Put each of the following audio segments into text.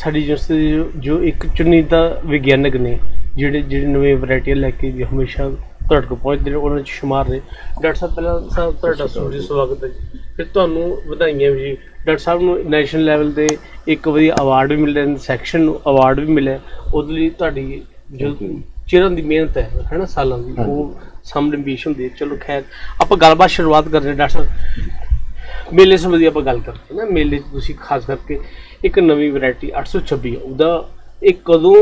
ਸਾਡੀ ਯੂਨੀਵਰਸਿਟੀ ਜੋ- ਇੱਕ ਚੁਣੀਦਾ ਵਿਗਿਆਨਕ ਨੇ ਜਿਹੜੇ ਜਿਹੜੇ ਨਵੇਂ ਵੈਰਾਈਟੀਆਂ ਲੈ ਕੇ ਜੀ ਹਮੇਸ਼ਾ ਤੁਹਾਡੇ ਕੋਲ ਪਹੁੰਚਦੇ ਨੇ ਉਹਨਾਂ 'ਚ ਸ਼ੁਮਾਰ ਨੇ। ਡਾਕਟਰ ਸਾਹਿਬ ਪਹਿਲਾਂ ਸਾਹਿਬ ਤੁਹਾਡਾ ਸਟੂਡੀਓ ਸਵਾਗਤ ਹੈ ਜੀ। ਫਿਰ ਤੁਹਾਨੂੰ ਵਧਾਈਆਂ ਵੀ ਜੀ। ਡਾਕਟਰ ਸਾਹਿਬ ਨੂੰ ਨੈਸ਼ਨਲ ਲੈਵਲ ਤੇ ਇੱਕ ਵਧੀਆ ਅਵਾਰਡ ਵੀ ਮਿਲਿਆ ਸੈਕਸ਼ਨ ਨੂੰ ਅਵਾਰਡ ਵੀ ਮਿਲਿਆ। ਉਹਦੇ ਲਈ ਤੁਹਾਡੀ ਜੋ ਚਿਰਾਂ ਦੀ ਮਿਹਨਤ ਹੈ ਹੈਨਾ ਸਾਲਾਂ ਦੀ ਉਹ ਸਾਹਮਣੇ ਬੀਸ਼ ਹੁੰਦੀ ਹੈ। ਚਲੋ ਖੈਰ ਆਪਾਂ ਗੱਲਬਾਤ ਸ਼ੁਰੂਆਤ ਕਰਦੇ ਡਾਕਟਰ ਸਾਹਿਬ ਮੇਲੇ ਸੰਬੰਧੀ ਆਪਾਂ ਗੱਲ ਕਰਦੇ ਹਾਂ। ਨਾ ਮੇਲੇ ਤੁਸੀਂ ਖਾਸ ਕਰਕੇ ਇੱਕ ਨਵੀਂ ਵੈਰਾਈਟੀ 826 ਉਹਦਾ ਇਹ ਕਦੋਂ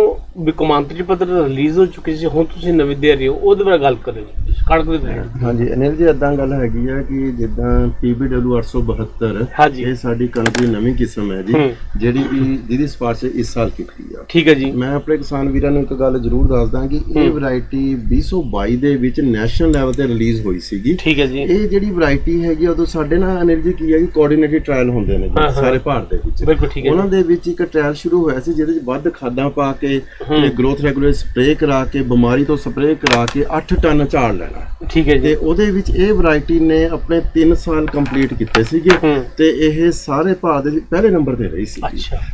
ਵੀ ਕੌਮਾਂਤਰੀ ਪੱਧਰ ਰਿਲੀਜ਼ ਹੋ ਚੁੱਕੀ ਸੀ ਹੁਣ ਤੁਸੀਂ ਨਵੀਂ ਦੇ ਰਹੇ ਹੋ ਉਹਦੇ ਬਾਰੇ ਗੱਲ ਕਰਿਓ ਕਣਕ ਦੇ। ਹਾਂਜੀ ਅਨਿਲ ਜੀ ਇਦਾਂ ਗੱਲ ਹੈਗੀ ਆ ਕਿ ਜਿੱਦਾਂ PBW 872 ਹਾਂਜੀ। ਇਹ ਸਾਡੀ ਕਣਕ ਦੀ ਨਵੀਂ ਕਿਸਮ ਹੈ ਜੀ ਹੂੰ। ਜਿਹੜੀ ਕਿ ਜਿਹਦੀ ਸਪਾਰਸ਼ ਇਸ ਸਾਲ ਕੀਤੀ ਆ ਠੀਕ ਹੈ ਜੀ ਮੈਂ ਆਪਣੇ ਕਿਸਾਨ ਵੀਰਾਂ ਨੂੰ ਇੱਕ ਗੱਲ ਜ਼ਰੂਰ ਦੱਸਦਾ ਕਿ ਇਹ ਵੈਰਾਈਟੀ 2022 ਦੇ ਵਿੱਚ ਨੈਸ਼ਨਲ ਲੈਵਲ ਤੇ ਰਿਲੀਜ਼ ਹੋਈ ਸੀਗੀ ਠੀਕ ਹੈ ਜੀ ਇਹ ਜਿਹੜੀ ਵੈਰਾਈਟੀ ਹੈਗੀ ਆ, ਉਦੋਂ ਸਾਡੇ ਨਾਲ ਅਨਿਲ ਜੀ ਕੀ ਹੈ ਕਿ ਕੋਆਰਡੀਨੇਟਡ ਟ੍ਰਾਇਲ ਹੁੰਦੇ ਨੇ ਹਾਂ, ਜੀ ਹਾਂ। ਸਾਰੇ ਭਾਰਤ ਦੇ ਵਿੱਚ ਬਿਲਕੁਲ ਠੀਕ ਹੈ ਉਹਨਾਂ ਦੇ ਵਿੱਚ ਇੱਕ ਟ੍ਰਾਇਲ ਸ਼ੁਰੂ ਹੋਇਆ ਸੀ ਜਿਹਦੇ ਵਿੱਚ ਵੱਧ ਖਾਦਾਂ ਪਾ ਕੇ ਤੇ ਗਰੋਥ ਰੈਗੂਲਰ ਸਪਰੇਅ ਕਰਾ ਕੇ ਬਿਮਾਰੀ ਤੋਂ ਸਪਰੇਅ ਕਰਾ ਕੇ 8 ਟਨ ਝਾੜ ਲੈਣਾ। ਠੀਕ ਹੈ ਜੀ। ਤੇ ਉਹਦੇ ਵਿੱਚ ਇਹ ਵੈਰਾਈਟੀ ਨੇ ਆਪਣੇ 3 ਸਾਲ ਕੰਪਲੀਟ ਕੀਤੇ ਸੀਗੇ। ਤੇ ਇਹ ਸਾਰੇ ਭਾਰਤ ਦੇ ਪਹਿਲੇ ਨੰਬਰ ਤੇ ਰਹੀ ਸੀ।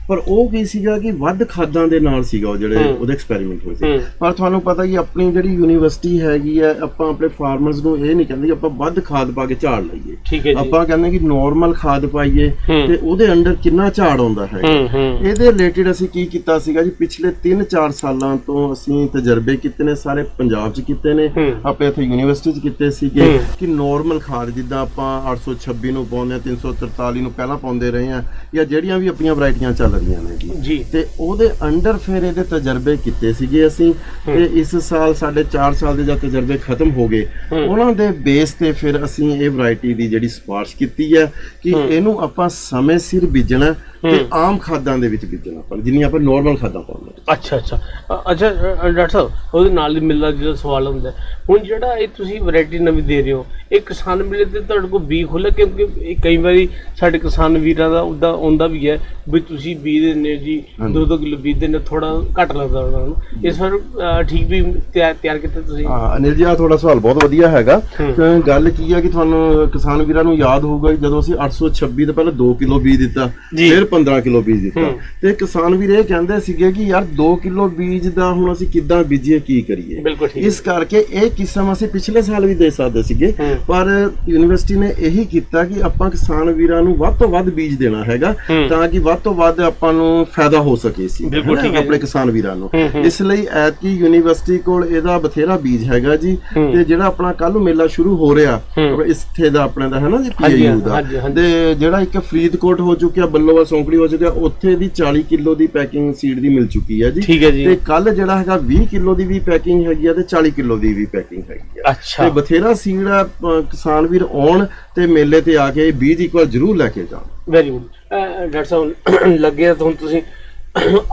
ਪਰ ਉਹ ਕੀ ਸੀਗਾ ਕਿ ਵੱਧ ਖਾਦਾਂ ਦੇ ਨਾਲ ਸੀਗਾ ਉਹ ਜਿਹੜੇ। ਉਹਦੇ ਐਕਸਪੈਰੀਮੈਂਟ ਹੋਏ। ਸੀ। ਪਰ ਤੁਹਾਨੂੰ ਪਤਾ ਕਿ ਆਪਣੀ ਜਿਹੜੀ ਯੂਨੀਵਰਸਿਟੀ ਹੈਗੀ ਹੈ ਆਪਾਂ ਆਪਣੇ ਫਾਰਮਰਸ ਨੂੰ ਇਹ ਨਹੀਂ ਕਹਿੰਦੇ ਕਿ ਆਪਾਂ ਵੱਧ ਖਾਦ ਪਾ ਕੇ ਝਾੜ ਲਈਏ। ਆਪਾਂ ਕਹਿੰਦੇ ਕਿ ਨਾਰਮਲ ਖਾਦ ਪਾਈਏ। ਤੇ ਉਹਦੇ ਅੰਡਰ ਕਿੰਨਾ ਝਾੜ ਆਉਂਦਾ ਹੂੰ। ਇਹਦੇ ਰਿਲੇਟਡ ਅਸੀਂ ਕੀ ਕੀਤਾ ਸੀਗਾ ਜੀ ਪਿਛਲੇ 3-4 ਸਾਲਾਂ ਤੋਂ ਅਸੀਂ ਤਜਰਬੇ ਕੀਤੇ ਨੇ ਸਾਰੇ ਪੰਜਾਬ 'ਚ ਕੀਤੇ ਨੇ। ਆਪਣੇ ਇੱਥੇ ਯੂਨੀਵਰਸਿਟੀ 'ਚ ਕੀਤੇ ਸੀਗੇ। ਕਿ ਨਾਰਮਲ ਖਾਦ ਜਿੱਦਾਂ ਆਪਾਂ 826 ਨੂੰ ਪਾਉਂਦੇ ਆ 343 ਨੂੰ ਪਹਿਲਾਂ ਪਾਉਂਦੇ ਰਹੇ ਆ ਜਾਂ ਜਿਹੜੀਆਂ ਵੀ ਆਪਣੀਆਂ ਵੈਰਾਈਟੀਆਂ ਚੱਲ ਰਹੀਆਂ ਨੇ ਜੀ ਜੀ ਤੇ ਉਹਦੇ ਅੰਡਰ ਫਿਰ ਇਹਦੇ ਤਜਰਬੇ ਕੀਤੇ ਸੀਗੇ ਅਸੀਂ ਤੇ ਇਸ ਸਾਲ ਸਾਡੇ 4 ਸਾਲ ਦੇ ਜਦ ਤਜਰਬੇ ਖਤਮ ਹੋ ਗਏ। ਉਹਨਾਂ ਦੇ ਬੇਸ ਤੇ ਫਿਰ ਅਸੀਂ ਇਹ ਵੈਰਾਈਟੀ ਦੀ ਜਿਹੜੀ ਸਿਫਾਰਿਸ਼ ਕੀਤੀ ਹੈ ਕਿ ਇਹਨੂੰ ਆਪਾਂ ਸਮੇਂ ਸਿਰ ਬੀਜਣਾ ਤੇ ਆਮ ਖਾਦਾਂ ਦੇ ਵਿੱਚ ਬੀਜਣਾ ਪਰ ਜਿੰਨੀਆਂ ਆਪਾਂ ਨਾਰਮਲ ਖਾਦਾਂ ਪਾਉਂਦੇ। ਅੱਛਾ ਅੱਛਾ ਅ- ਅੱਛਾ ਅ- ਡਾਕਟਰ ਸਾਹਿਬ ਉਹਦੇ ਨਾਲ ਹੀ ਮਿਲਦਾ ਜਿਹੜਾ ਸਵਾਲ ਹੁੰਦਾ ਹੈ, ਹੁਣ ਜਿਹੜਾ ਇਹ ਤੁਸੀਂ ਵੈਰਾਈਟੀ ਨਵੀਂ ਦੇ ਰਹੇ ਹੋ ਇਹ ਕਿਸਾਨ ਮਿਲੇ ਤੇ ਤੁਹਾਡੇ ਕੋਲ ਬੀ ਖੁੱਲ੍ਹਾ ਕਿਉਂਕਿ ਇਹ ਕਈ ਵਾਰੀ ਸਾਡੇ ਕਿਸਾਨ ਵੀਰਾਂ ਦਾ ਉਹਦਾ ਆਉਂਦਾ ਵੀ ਹੈ ਵੀ ਤੁਸੀਂ ਬੀ ਦਿੰਦੇ ਹੋ ਜੀ ਹਾਂਜੀ। ਦੋ ਦੋ ਕਿਲੋ ਬੀ ਦਿੰਦੇ ਥੋੜਾ ਘੱਟ ਲੱਗਦਾ ਉਹਨਾਂ ਨੂੰ ਇਸ ਵਾਰ ਅ, ਠੀਕ ਵੀ ਤਿਆਰ ਤਿਆਰ ਕੀਤਾ ਤੁਸੀਂ ਹਾਂ ਅਨਿਲ ਜੀ ਆ ਤੁਹਾਡਾ ਸਵਾਲ ਬਹੁਤ ਵਧੀਆ ਹੈਗਾ ਹੂੰ। ਗੱਲ ਕੀ ਹੈ ਕਿ ਤੁਹਾਨੂੰ ਕਿਸਾਨ ਵੀਰਾਂ ਨੂੰ ਯਾਦ ਹੋਊਗਾ ਕਿ ਜਦੋਂ ਅਸੀਂ 826 ਤੋਂ ਪਹਿਲਾਂ 2 ਕਿਲੋ ਬੀਜ ਦਿੱਤਾ ਜੀ। ਫਿਰ 15 ਕਿਲੋ ਬੀਜ ਦਿੱਤਾ ਹੂੰ। ਤੇ ਕਿਸਾਨ ਵੀਰ ਇਹ ਕਹਿੰਦੇ ਸੀਗੇ ਕਿ ਯਾਰ 2 ਕਿਲੋ ਬੀਜ ਦਾ ਹੁਣ ਅਸੀਂ ਕਿੱਦਾਂ ਬੀਜੀਏ ਕੀ ਕਰੀਏ ਬਿਲਕੁਲ ਠੀਕ ਇਸ ਕਰਕੇ ਇਹ ਕਿਸਮ ਅਸੀਂ ਪਿਛਲੇ ਸਾਲ ਵੀ ਦੇ ਸਕਦੇ ਸੀਗੇ। ਪਰ ਯੂਨੀਵਰਸਿਟੀ ਨੇ ਇਹੀ ਕੀਤਾ ਕਿ ਆਪਾਂ ਕਿਸਾਨ ਵੀਰਾਂ ਨੂੰ ਵੱਧ ਤੋਂ ਵੱਧ ਬੀਜ ਦੇਣਾ ਹੈਗਾ। ਤਾਂ ਕਿ ਵੱਧ ਤੋਂ ਵੱਧ ਆਪਾਂ ਨੂੰ ਫਾਇਦਾ ਹੋ ਸਕੇ ਸੀ ਬਿਲਕੁਲ ਠੀਕ ਆਪਣੇ। ਕਿਸਾਨ ਵੀਰਾਂ ਨੂੰ। ਇਸ ਲਈ ਐਤਕੀ ਯੂਨੀਵਰਸਿਟੀ ਕੋਲ ਇਹਦਾ ਬਥੇਰਾ ਬੀਜ ਹੈਗਾ ਜੀ। ਤੇ ਜਿਹੜਾ ਆਪਣਾ ਕੱਲ ਨੂੰ ਮੇਲਾ ਸ਼ੁਰੂ ਹੋ ਰਿਹਾ ਹੂੰ। ਇਸਥੇ ਦਾ ਆਪਣੇ ਦਾ ਹੈ ਨਾ ਜੀ ਪੀਆਈਯੂ ਦਾ। ਤੇ ਜਿਹੜਾ ਇੱਕ ਫਰੀਦਕੋਟ ਹੋ ਚੁੱਕਿਆ ਬੱਲੋਵਾ ਸੌਂਕੜੀ ਹੋ ਚੁੱਕਿਆ ਉੱਥੇ ਦੀ 40 ਕਿਲੋ ਦੀ ਪੈਕਿੰਗ ਸੀਡ ਦੀ ਮਿਲ ਚੁੱਕੀ ਹੈ ਜੀ। ਠੀਕ ਹੈ ਜੀ। ਤੇ ਕੱਲ ਜਿਹੜਾ ਹੈਗਾ 20 ਕਿਲੋ ਦੀ ਵੀ ਪੈਕਿੰਗ ਹੈਗੀ ਆ ਤੇ 40 ਕਿਲੋ ਦੀ ਵੀ ਪੈਕਿੰਗ ਹੈਗੀ ਆ। ਤੇ ਬਥੇਰਾ ਸੀਡ ਆ ਕਿਸਾਨ ਵੀਰ ਆਉਣ ਤੇ ਮੇਲੇ ਤੇ ਆ ਕੇ ਬੀਜ ਇੱਕ ਵਾਰ ਜ਼ਰੂਰ ਲੈ ਕੇ ਜਾਣ। ਵੈਰੀ ਗੁੱਡ ਡਾਕਟਰ ਸਾਹਿਬ ਲੱਗਿਆ ਤਾਂ ਹੁਣ ਤੁਸੀਂ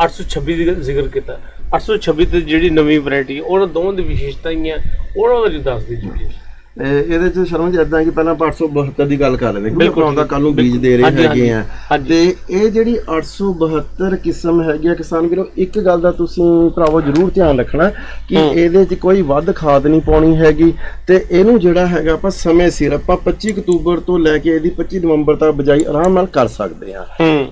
826 ਦੀ ਜ਼ਿਕਰ ਕੀਤਾ। 826 ਤੇ ਜਿਹੜੀ ਨਵੀਂ ਵੈਰਾਈਟੀ ਉਹਨਾਂ ਦੋਵਾਂ ਦੀ ਵਿਸ਼ੇਸ਼ਤਾਵਾਂ ਉਹਨਾਂ ਬਾਰੇ ਦੱਸ ਦਿਓ ਜੀ। ਤੇ ਇਹਦੇ ਚ ਸ਼ਰਮ ਜੀ ਇਦਾਂ ਕਿ ਪਹਿਲਾਂ ਆਪਾਂ 872 ਦੀ ਗੱਲ ਕਰ ਲੈਂਦੇ। ਕਿਉਂਕਿ ਉਹਦਾ ਕੱਲ ਨੂੰ ਬੀਜ ਦੇ ਰਹੇ ਹੈਗੇ ਆ। ਤੇ ਇਹ ਜਿਹੜੀ 872 ਕਿਸਮ ਹੈਗੀ ਆ ਕਿਸਾਨ ਵੀਰੋ ਇੱਕ ਗੱਲ ਦਾ ਤੁਸੀਂ ਭਰਾਵੋ ਜ਼ਰੂਰ ਧਿਆਨ ਰੱਖਣਾ ਕਿ। ਇਹਦੇ 'ਚ ਕੋਈ ਵੱਧ ਖਾਦ ਨਹੀਂ ਪਾਉਣੀ ਹੈਗੀ। ਤੇ ਇਹਨੂੰ ਜਿਹੜਾ ਹੈਗਾ ਆਪਾਂ ਸਮੇਂ ਸਿਰ ਆਪਾਂ 25 ਅਕਤੂਬਰ ਤੋਂ ਲੈ ਕੇ ਇਹਦੀ 25 ਨਵੰਬਰ ਤੱਕ ਬਜਾਈ ਆਰਾਮ ਨਾਲ ਕਰ ਸਕਦੇ ਆ।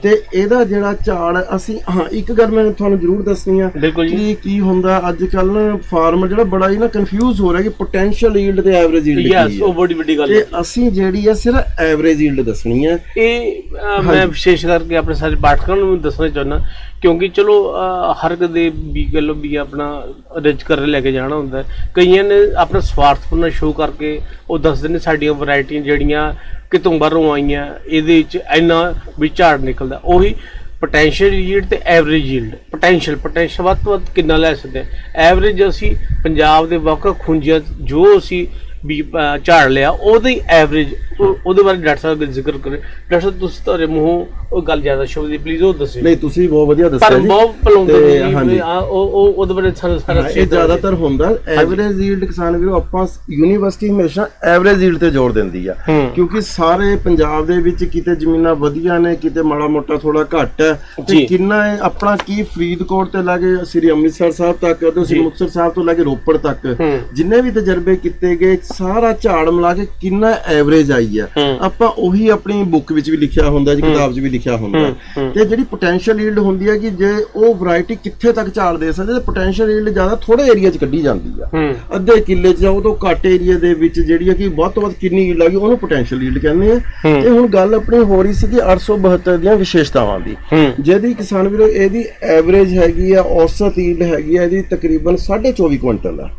ਤੇ ਇਹਦਾ ਜਿਹੜਾ ਝਾੜ ਅਸੀਂ ਹਾਂ ਇੱਕ ਗੱਲ ਮੈਂ ਤੁਹਾਨੂੰ ਜ਼ਰੂਰ ਦੱਸਣੀ ਆ ਕਿ ਕੀ ਹੁੰਦਾ ਅੱਜ ਕੱਲ ਫਾਰਮਰ ਜਿਹੜਾ ਬੜਾ ਹੀ ਨਾ ਕਨਫਿਊਜ਼ ਹੋ ਰਿਹਾ ਕਿ ਪੋਟੈਂਸ਼ੀਅਲ ਯੀਲਡ ਤੇ ਐਵਰੇਜ ਯੀਲਡ ਕੀ ਯੈਸ ਉਹ ਬੜੀ ਵੱਡੀ ਗੱਲ ਤੇ ਹੈ। ਅਸੀਂ ਜਿਹੜੀ ਆ ਸਿਰਫ ਐਵਰੇਜ ਯੀਲਡ ਦੱਸਣੀ ਹੈ ਇਹ ਮੈਂ ਵਿਸ਼ੇਸ਼ ਕਰਕੇ ਆਪਣੇ ਸਾਰੇ ਪਾਠਕਾਂ ਨੂੰ ਦੱਸਣਾ ਚਾਹੁੰਦਾ ਕਿਉਂਕਿ ਚਲੋ ਹਰ ਇੱਕ ਦੇ ਵੀ ਗੱਲ ਵੀ ਆਪਣਾ ਰਿਚ ਕਰ ਲੈ ਕੇ ਜਾਣਾ ਹੁੰਦਾ। ਕਈਆਂ ਨੇ ਆਪਣਾ ਸਵਾਰਥਪੂਰਨ ਸ਼ੋਅ ਕਰਕੇ ਉਹ ਦੱਸਦੇ ਨੇ ਸਾਡੀਆਂ ਵੈਰਾਈਟੀਆਂ ਜਿਹੜੀਆਂ ਕਿਤੋਂ ਬਾਹਰੋਂ ਆਈਆਂ ਇਹਦੇ ਵਿੱਚ ਇੰਨਾ ਵੀ ਝਾੜ ਨਿਕਲਦਾ। ਉਹੀ ਪੋਟੈਂਸ਼ੀਅਲ ਯੀਲਡ ਤੇ ਐਵਰੇਜ ਯੀਲਡ ਪੋਟੈਂਸ਼ੀਅਲ ਪੋਟੈਂਸ਼ੀਅਲ ਵੱਧ ਤੋਂ ਵੱਧ ਕਿੰਨਾ ਲੈ ਸਕਦੇ ਐਵਰੇਜ ਅਸੀਂ ਪੰਜਾਬ ਦੇ ਵੱਖ ਖੁੰਝਿਆਂ ਜੋ ਅਸੀਂ ਵੀ ਝਾੜ ਲਿਆ। ਉਹਦੀ ਐਵਰੇਜ ਉਹਦੇ ਬਾਰੇ ਡਾਕਟਰ ਸਾਹਿਬ ਦਾ ਜ਼ਿਕਰ ਕਰੇ। ਡਾਕਟਰ ਸਾਹਿਬ ਤੁਸੀਂ ਤੁਹਾਡੇ ਮੂੰਹੋਂ ਉਹ ਗੱਲ ਜ਼ਿਆਦਾ ਸ਼ਬਦ ਦੀ ਪਲੀਜ਼ ਉਹ ਦੱਸਿਓ। ਨਹੀਂ ਤੁਸੀਂ ਬਹੁਤ ਵਧੀਆ ਪਰ ਦੱਸਿਆ ਜੀ। ਬਹੁਤ ਭਲਾਉਂਦੇ ਨੇ ਉਹ ਉਹ ਉਹਦੇ ਬਾਰੇ ਸਾਰਾ ਸਾਰਾ ਇਹ ਜ਼ਿਆਦਾਤਰ ਹੁੰਦਾ ਐਵਰੇਜ ਯੀਲਡ ਕਿਸਾਨ ਵੀਰੋ ਆਪਾਂ ਯੂਨੀਵਰਸਿਟੀ ਹਮੇਸ਼ਾ ਐਵਰੇਜ ਯੀਲਡ ਤੇ ਜ਼ੋਰ ਦਿੰਦੀ ਆ। ਕਿਉਂਕਿ ਸਾਰੇ ਪੰਜਾਬ ਦੇ ਵਿੱਚ ਕਿਤੇ ਜ਼ਮੀਨਾਂ ਵਧੀਆ ਨੇ ਕਿਤੇ ਮਾੜਾ ਮੋਟਾ ਥੋੜਾ ਘੱਟ ਹੈ। ਤੇ ਕਿੰਨਾ ਹੈ ਆਪਣਾ ਕੀ ਫਰੀਦਕੋਟ ਤੇ ਲੈ ਕੇ ਸ੍ਰੀ ਅੰਮ੍ਰਿਤਸਰ ਸਾਹਿਬ ਤੱਕ ਤੇ। ਸ੍ਰੀ ਮੁਕਤਸਰ ਸਾਹਿਬ ਤੋਂ ਲੈ ਕੇ ਰੋਪੜ ਤੱਕ। ਜਿੰਨੇ ਵੀ ਤਜਰਬੇ ਕੀਤੇ ਗਏ ਸਾਰਾ ਝਾੜ ਮਿਲਾ ਕੇ ਕਿੰਨਾ ਐਵਰੇਜ ਆਈ ਹੂੰ। ਆਪਾਂ ਉਹੀ ਆਪਣੀ ਬੁੱਕ ਵਿੱਚ ਵੀ ਲਿਖਿਆ ਹੁੰਦਾ ਜੀ ਕਿਤਾਬ 'ਚ ਵੀ ਲਿਖਿਆ ਹੁੰਦਾ। ਤੇ ਜਿਹੜੀ ਪੋਟੈਂਸ਼ੀਅਲ ਯੀਲਡ ਹੁੰਦੀ ਹੈ ਕਿ ਜੇ ਉਹ ਵੈਰਾਈਟੀ ਕਿੱਥੇ ਤੱਕ ਝਾੜ ਦੇ ਸਕਦੀ ਤੇ ਪੋਟੈਂਸ਼ੀਅਲ ਯੀਲਡ ਜ਼ਿਆਦਾ ਥੋੜੇ ਏਰੀਆ 'ਚ ਕੱਢੀ ਜਾਂਦੀ ਆ। ਅੱਧੇ ਕਿੱਲੇ 'ਚ ਉਹ ਤੋਂ ਘੱਟ ਏਰੀਆ ਦੇ ਵਿੱਚ ਜਿਹੜੀ ਹੈ ਕਿ ਵੱਧ ਤੋਂ ਵੱਧ ਕਿੰਨੀ ਯੀਲਡ ਆ ਗਈ ਉਹਨੂੰ ਪੋਟੈਂਸ਼ੀਅਲ ਯੀਲਡ ਕਹਿੰਦੇ ਆ। ਤੇ ਹੁਣ ਗੱਲ ਆਪਣੀ ਹੋ ਰਹੀ ਸੀ ਕਿ 872 ਦੀਆਂ ਵਿਸ਼ੇਸ਼ਤਾਵਾਂ ਦੀ। ਜਿਹਦੀ ਕਿਸਾਨ ਵੀਰੋ ਇਹਦੀ ਐਵਰੇਜ ਹੈਗੀ ਆ ਔਸਤ ਯੀਲਡ ਹੈਗੀ ਆ ਇਹਦੀ ਤਕਰੀਬਨ 24.5 ਕੁਇੰਟਲ ਆ।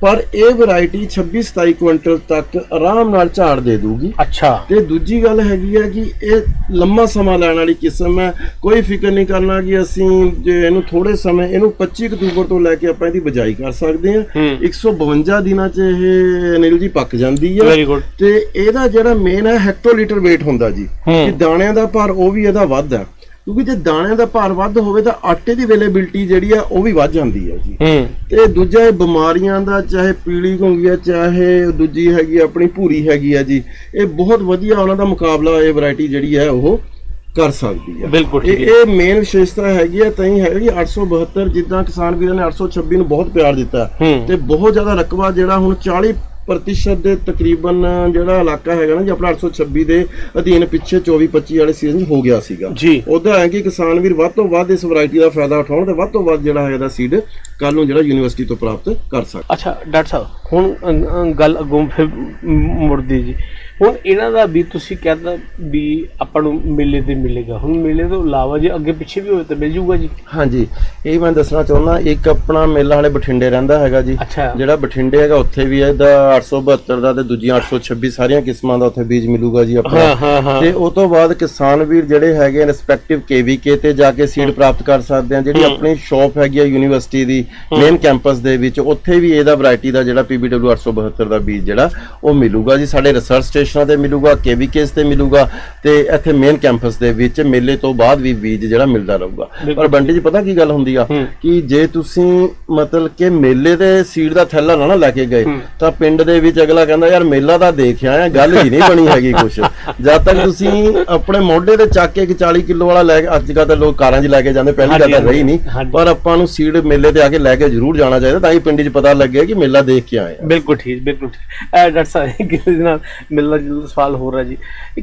ਪਰ ਇਹ ਵੈਰਾਈਟੀ 26-27 ਕੁਇੰਟਲ ਤੱਕ ਆਰਾਮ ਨਾਲ ਝਾੜ ਦੇ ਦੂਗੀ। ਅੱਛਾ। ਤੇ ਦੂਜੀ ਗੱਲ ਹੈਗੀ ਹੈ ਕਿ ਇਹ ਲੰਮਾ ਸਮਾਂ ਲੈਣ ਵਾਲੀ ਕਿਸਮ ਹੈ। ਕੋਈ ਫਿਕਰ ਨਹੀਂ ਕਰਨਾ ਕਿ ਅਸੀਂ ਜੇ ਇਹਨੂੰ ਥੋੜੇ ਸਮੇਂ ਇਹਨੂੰ 25 ਅਕਤੂਬਰ ਤੋਂ ਲੈ ਕੇ ਆਪਾਂ ਇਹਦੀ ਬਜਾਈ ਕਰ ਸਕਦੇ ਹਾਂ। ਹੂੰ। 152 ਦਿਨਾਂ 'ਚ ਇਹ ਅਨਿਲ ਜੀ ਪੱਕ ਜਾਂਦੀ ਹੈ। ਵੈਰੀ ਗੁੱਡ ਤੇ ਇਹਦਾ ਜਿਹੜਾ ਮੇਨ ਹੈ ਹੈਕਟੋਲੀਟਰ weight ਹੁੰਦਾ ਜੀ। ਕਿ ਦਾਣਿਆਂ ਦਾ ਭਾਰ ਉਹ ਵੀ ਇਹਦਾ ਵੱਧ ਹੈ। ਕਿਉਂਕਿ ਜੇ ਦਾਣਿਆਂ ਦਾ ਭਾਰ ਵੱਧ ਹੋਵੇ ਤਾਂ ਆਟੇ ਦੀ ਅਵੇਲੇਬਿਲਟੀ ਜਿਹੜੀ ਆ ਉਹ ਵੀ ਵੱਧ ਜਾਂਦੀ ਹੈ ਜੀ। ਹੂੰ। ਤੇ ਦੂਜਾ ਇਹ ਬਿਮਾਰੀਆਂ ਦਾ ਚਾਹੇ ਪੀਲੀ ਘੁੰਗੀ ਆ ਚਾਹੇ ਦੂਜੀ ਹੈਗੀ ਆਪਣੀ ਭੂਰੀ ਹੈਗੀ ਆ ਜੀ ਇਹ ਬਹੁਤ ਵਧੀਆ ਉਹਨਾਂ ਦਾ ਮੁਕਾਬਲਾ ਇਹ ਵੈਰਾਈਟੀ ਜਿਹੜੀ ਹੈ ਉਹ ਕਰ ਸਕਦੀ ਹੈ ਬਿਲਕੁਲ ਠੀਕ ਇਹ ਇਹ ਮੇਨ ਵਿਸ਼ੇਸ਼ਤਾ ਹੈਗੀ ਆ ਤਾਂ ਹੀ ਹੈਗੀ 872 ਜਿੱਦਾਂ ਕਿਸਾਨ ਵੀਰਾਂ ਨੇ 826 ਨੂੰ ਬਹੁਤ ਪਿਆਰ ਦਿੱਤਾ। ਹੂੰ। ਤੇ ਬਹੁਤ ਜ਼ਿਆਦਾ ਰਕਬਾ ਜਿਹੜਾ ਹੁਣ 40 ਪ੍ਰਤੀਸ਼ਤ ਦੇ ਤਕਰੀਬਨ ਜਿਹੜਾ ਇਲਾਕਾ ਹੈਗਾ ਨਾ ਜੀ ਆਪਣਾ 826 ਦੇ ਅਧੀਨ ਪਿੱਛੇ 24 25 ਵਾਲੇ ਸੀਜ਼ਨ ਹੋ ਗਿਆ ਸੀਗਾ। ਜੀ। ਉਹਦਾ ਹੈ ਕਿ ਕਿਸਾਨ ਵੀਰ ਵੱਧ ਤੋਂ ਵੱਧ ਇਸ ਵੈਰਾਈਟੀ ਦਾ ਫਾਇਦਾ ਉਠਾਉਣ ਤੇ ਵੱਧ ਤੋਂ ਵੱਧ ਜਿਹੜਾ ਹੈ ਇਹਦਾ ਸੀਡ ਕੱਲ ਨੂੰ ਜਿਹੜਾ ਯੂਨੀਵਰਸਿਟੀ ਤੋਂ ਪ੍ਰਾਪਤ ਕਰ ਸਕਣ। ਅੱਛਾ ਡਾਕਟਰ ਸਾਹਿਬ ਹੁਣ ਅ, ਅ, ਗੱਲ ਅੱਗੋਂ ਫਿਰ ਮੁੜਦੀ ਜੀ। ਹੁਣ ਇਹਨਾਂ ਦਾ ਵੀ ਤੁਸੀਂ ਕਹਿੰਦਾ ਵੀ ਆਪਾਂ ਨੂੰ ਮੇਲੇ ਤੇ ਮਿਲੇਗਾ। ਹੁਣ ਮੇਲੇ ਤੋਂ ਇਲਾਵਾ ਜੇ ਅੱਗੇ ਪਿੱਛੇ ਵੀ ਹੋਵੇ ਤਾਂ ਮਿਲ ਜੂਗਾ ਜੀ। ਹਾਂਜੀ। ਇਹ ਮੈਂ ਦੱਸਣਾ ਚਾਹੁੰਦਾ ਇੱਕ ਆਪਣਾ ਮੇਲਾ ਹਾਲੇ ਬਠਿੰਡੇ ਰਹਿੰਦਾ ਹੈਗਾ ਜੀ। ਜਿਹੜਾ ਬਠਿੰਡੇ ਹੈਗਾ ਉੱਥੇ ਵੀ ਇਹਦਾ 872 ਦਾ ਤੇ ਦੂਜੀਆਂ 826 ਸਾਰੀਆਂ ਕਿਸਮਾਂ ਦਾ ਉੱਥੇ ਬੀਜ ਮਿਲੂਗਾ ਜੀ ਆਪਣਾ। ਹਾਂ ਹਾਂ ਹਾਂ। ਤੇ ਉਹ ਤੋਂ ਬਾਅਦ ਕਿਸਾਨ ਵੀਰ ਜਿਹੜੇ ਹੈਗੇ ਰਿਸਪੈਕਟਿਵ ਕੇਵੀਕੇ ਤੇ ਜਾ ਕੇ ਸੀਡ ਪ੍ਰਾਪਤ ਕਰ ਸਕਦੇ ਆ। ਜਿਹੜੀ ਆਪਣੀ ਸ਼ਾਪ ਹੈਗੀ ਆ ਯੂਨੀਵਰਸਿਟੀ ਦੀ ਮੇਨ ਕੈਂਪਸ ਦੇ ਵਿੱਚ ਉੱਥੇ ਵੀ ਇਹਦਾ ਵੈਰਾਈਟੀ ਦਾ ਜਿਹੜਾ PBW 872 ਦਾ ਬੀਜ ਜਿਹੜਾ ਉਹ ਮਿਲੂਗਾ ਜੀ। ਸਾਡੇ ਰਿਸਰਚ ਸਟੇਸ਼ਨਾਂ ਤੇ ਮਿਲੂਗਾ ਕੇਵੀਕੇਸ ਤੇ ਮਿਲੂਗਾ ਤੇ ਇੱਥੇ ਮੇਨ ਕੈਂਪਸ ਦੇ ਵਿੱਚ ਮੇਲੇ ਤੋਂ ਬਾਅਦ ਵੀ ਬੀਜ ਜਿਹੜਾ ਮਿਲਦਾ ਰਹੂਗਾ। ਪਰ ਬੰਟੀ ਜੀ ਪਤਾ ਕੀ ਗੱਲ ਹੁੰਦੀ ਆ। ਕਿ ਜੇ ਤੁਸੀਂ ਮਤਲਬ ਕਿ ਮੇਲੇ ਤੇ ਸੀਡ ਦਾ ਥੈਲਾ ਨਾ ਲੈ ਕੇ ਗਏ ਤਾਂ ਪਿੰਡ ਦੇ ਵਿੱਚ ਅਗਲਾ ਕਹਿੰਦਾ ਯਾਰ ਮੇਲਾ ਤਾਂ ਦੇਖ ਆਇਆ ਗੱਲ ਹੀ ਨਹੀਂ ਬਣੀ ਹੈਗੀ ਕੁਛ। ਜਦ ਤੱਕ ਤੁਸੀਂ ਆਪਣੇ ਮੋਢੇ ਤੇ ਚੱਕ ਕੇ ਇੱਕ 40 ਕਿਲੋ ਵਾਲਾ ਲੈ ਕੇ ਅੱਜ ਕੱਲ੍ਹ ਤਾਂ ਲੋਕ ਕਾਰਾਂ 'ਚ ਲੈ ਕੇ ਜਾਂਦੇ ਪਹਿਲੀ ਗੱਲ ਤਾਂ ਰਹੀ ਨਹੀਂ। ਪਰ ਆਪਾਂ ਨੂੰ ਸੀਡ ਮੇਲੇ ਤੇ ਆ ਕੇ ਲੈ ਕੇ ਜ਼ਰੂਰ ਜਾਣਾ ਚਾਹੀਦਾ ਤਾਂ ਹੀ ਪਿੰਡ 'ਚ ਪਤਾ ਲੱਗੇ ਕਿ ਮੇਲਾ ਦੇਖ ਕੇ ਆਏ ਆ। ਬਿਲਕੁਲ ਠੀਕ ਬਿਲਕੁਲ ਡਾਕਟਰ ਸਾਹਿਬ ਕਿਸੇ ਦੇ ਨਾਲ ਮਿਲਣਾ ਜੁਲਣਾ ਸਵਾਲ ਹੋ ਰਿਹਾ ਜੀ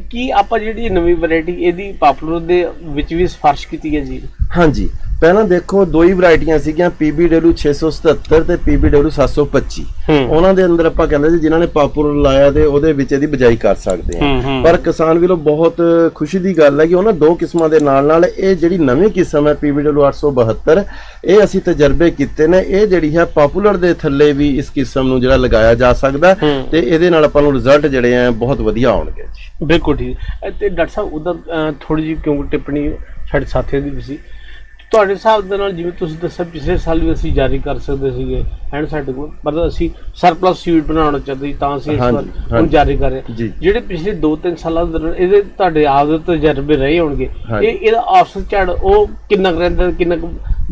ਕੀ ਆਪਾਂ ਜਿਹੜੀ ਨਵੀਂ ਵੈਰਾਈਟੀ ਇਹਦੀ ਪਾਪੂਲਰ ਦੇ ਵਿੱਚ ਵੀ ਸਿਫਾਰਿਸ਼ ਕੀਤੀ ਹੈ ਜੀ? ਹਾਂਜੀ। ਪਹਿਲਾਂ ਦੇਖੋ ਦੋ ਹੀ ਵੈਰਾਈਟੀਆਂ ਸੀਗੀਆਂ PBW 677 ਤੇ PBW 725 ਹੂੰ। ਉਹਨਾਂ ਦੇ ਅੰਦਰ ਆਪਾਂ ਕਹਿੰਦੇ ਸੀ ਜਿਨ੍ਹਾਂ ਨੇ ਪਾਪੂਲਰ ਲਾਇਆ ਤੇ ਉਹਦੇ ਵਿੱਚ ਇਹਦੀ ਬਜਾਈ ਕਰ ਸਕਦੇ ਆ। ਪਰ ਕਿਸਾਨ ਵੀਰੋ ਬਹੁਤ ਖੁਸ਼ੀ ਦੀ ਗੱਲ ਹੈ ਕਿ ਉਹਨਾਂ ਦੋ ਕਿਸਮਾਂ ਦੇ ਨਾਲ ਨਾਲ ਇਹ ਜਿਹੜੀ ਨਵੀਂ ਕਿਸਮ ਹੈ PBW 872 ਇਹ ਅਸੀਂ ਤਜਰਬੇ ਕੀਤੇ ਨੇ ਇਹ ਜਿਹੜੀ ਹੈ ਪਾਪੂਲਰ ਦੇ ਥੱਲੇ ਵੀ ਇਸ ਕਿਸਮ ਨੂੰ ਜਿਹੜਾ ਲਗਾਇਆ ਜਾ ਸਕਦਾ। ਤੇ ਇਹਦੇ ਨਾਲ ਆਪਾਂ ਨੂੰ ਰਿਜ਼ਲਟ ਜਿਹੜੇ ਆ ਬਹੁਤ ਵਧੀਆ ਆਉਣਗੇ ਜੀ ਬਿਲਕੁਲ ਠੀਕ ਤੇ ਡਾਕਟਰ ਸਾਹਿਬ ਉਹਦਾ ਥੋੜੀ ਜਿਹੀ ਕਿਉਂਕਿ ਟਿੱਪਣੀ ਸਾਡੇ ਸਾਥੀਆਂ ਦੀ ਵੀ ਸੀ ਤੁਹਾਡੇ ਹਿਸਾਬ ਦੇ ਨਾਲ ਜਿਵੇਂ ਤੁਸੀਂ ਦੱਸਿਆ ਪਿਛਲੇ ਸਾਲ ਵੀ ਅਸੀਂ ਜਾਰੀ ਕਰ ਸਕਦੇ ਸੀਗੇ ਐਂਡ ਸਾਡੇ ਕੋਲ ਮਤਲਬ ਅਸੀਂ ਸਰਪਲਸ ਸੀਟ ਬਣਾਉਣਾ ਚਾਹੁੰਦੇ ਸੀ ਤਾਂ ਅਸੀਂ ਇਸ ਹਾਂਜੀ, ਵਾਰ ਹੁਣ। ਜਾਰੀ ਕਰ ਰਹੇ ਹਾਂ। ਜਿਹੜੇ ਪਿਛਲੇ 2-3 ਸਾਲਾਂ ਦੇ ਦੌਰਾਨ ਇਹਦੇ ਤੁਹਾਡੇ ਆਪ ਦੇ ਤਜਰਬੇ ਰਹੇ ਹੋਣਗੇ। ਇਹ ਇਹਦਾ ਔਸਤ ਝੜ ਉਹ ਕਿੰਨਾ ਰਹਿੰਦਾ ਕਿੰਨਾ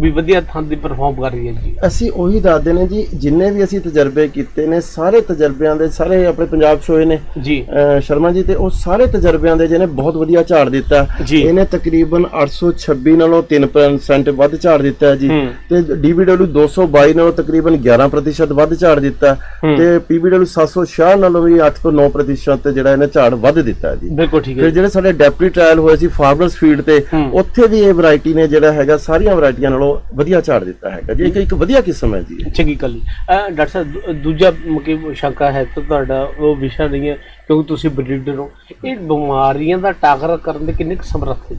ਵੀ ਵਧੀਆ ਥਾਂ ਦੀ ਪਰਫਾਰਮ ਕਰ ਰਹੀ ਹੈ ਜੀ ਅਸੀਂ ਉਹੀ ਦੱਸਦੇ ਨੇ ਜੀ ਜਿੰਨੇ ਵੀ ਅਸੀਂ ਤਜਰਬੇ ਕੀਤੇ ਨੇ ਸਾਰੇ ਤਜਰਬਿਆਂ ਦੇ ਸਾਰੇ ਆਪਣੇ ਪੰਜਾਬ 'ਚ ਹੋਏ ਨੇ ਜੀ ਅਹ ਸ਼ਰਮਾ ਜੀ ਤੇ ਉਹ ਸਾਰੇ ਤਜਰਬਿਆਂ ਦੇ ਜਿਹਨੇ ਬਹੁਤ ਵਧੀਆ ਝਾੜ ਦਿੱਤਾ ਜੀ। ਇਹਨੇ ਤਕਰੀਬਨ 826 ਨਾਲੋਂ 3% ਵੱਧ ਝਾੜ ਦਿੱਤਾ ਹੈ ਜੀ। ਤੇ DBW 222 ਨਾਲੋਂ ਤਕਰੀਬਨ 11% ਵੱਧ ਝਾੜ ਦਿੱਤਾ। ਤੇ PBW 766 ਨਾਲੋਂ ਵੀ 8 ਤੋਂ 9% ਜਿਹੜਾ ਇਹਨੇ ਝਾੜ ਵੱਧ ਦਿੱਤਾ ਜੀ ਬਿਲਕੁਲ ਠੀਕ ਹੈ ਫਿਰ ਜਿਹੜੇ ਸਾਡੇ ਡੈਪਟੀ ਟ੍ਰਾਇਲ ਹੋਏ ਸੀ ਫਾਰਮਰਸ ਫੀਡ ਤੇ। ਉੱਥੇ ਵੀ ਇਹ ਵੈਰਾਈਟੀ ਨੇ ਜਿਹੜਾ ਹੈਗਾ ਸਾਰੀਆਂ ਵੈਰਾਈਟੀਆਂ ਨਾਲੋਂ ਵਧੀਆ ਝਾੜ ਦਿੱਤਾ ਹੈਗਾ ਜੀ ਇੱਕ ਇੱਕ ਵਧੀਆ ਕਿਸਮ ਹੈ ਜੀ ਇਹ। ਚੰਗੀ ਗੱਲ ਜੀ। ਅਹ ਡਾਕਟਰ ਸਾਹਿਬ, ਦੂ- ਦੂਜਾ ਮਕੇ ਸ਼ੰਕਾ ਹੈ ਤਾਂ ਤੁਹਾਡਾ, ਉਹ ਵਿਸ਼ਾ ਨਹੀਂ ਹੈ, ਕਿਉਂਕਿ ਤੁਸੀਂ ਬਰੀਡਰ ਹੋ ਇਹ ਬਿਮਾਰੀਆਂ ਦਾ ਟਾਕਰਾ ਕਰਨ ਦੇ ਕਿੰਨੇ ਕੁ ਸਮਰੱਥ ਹੈ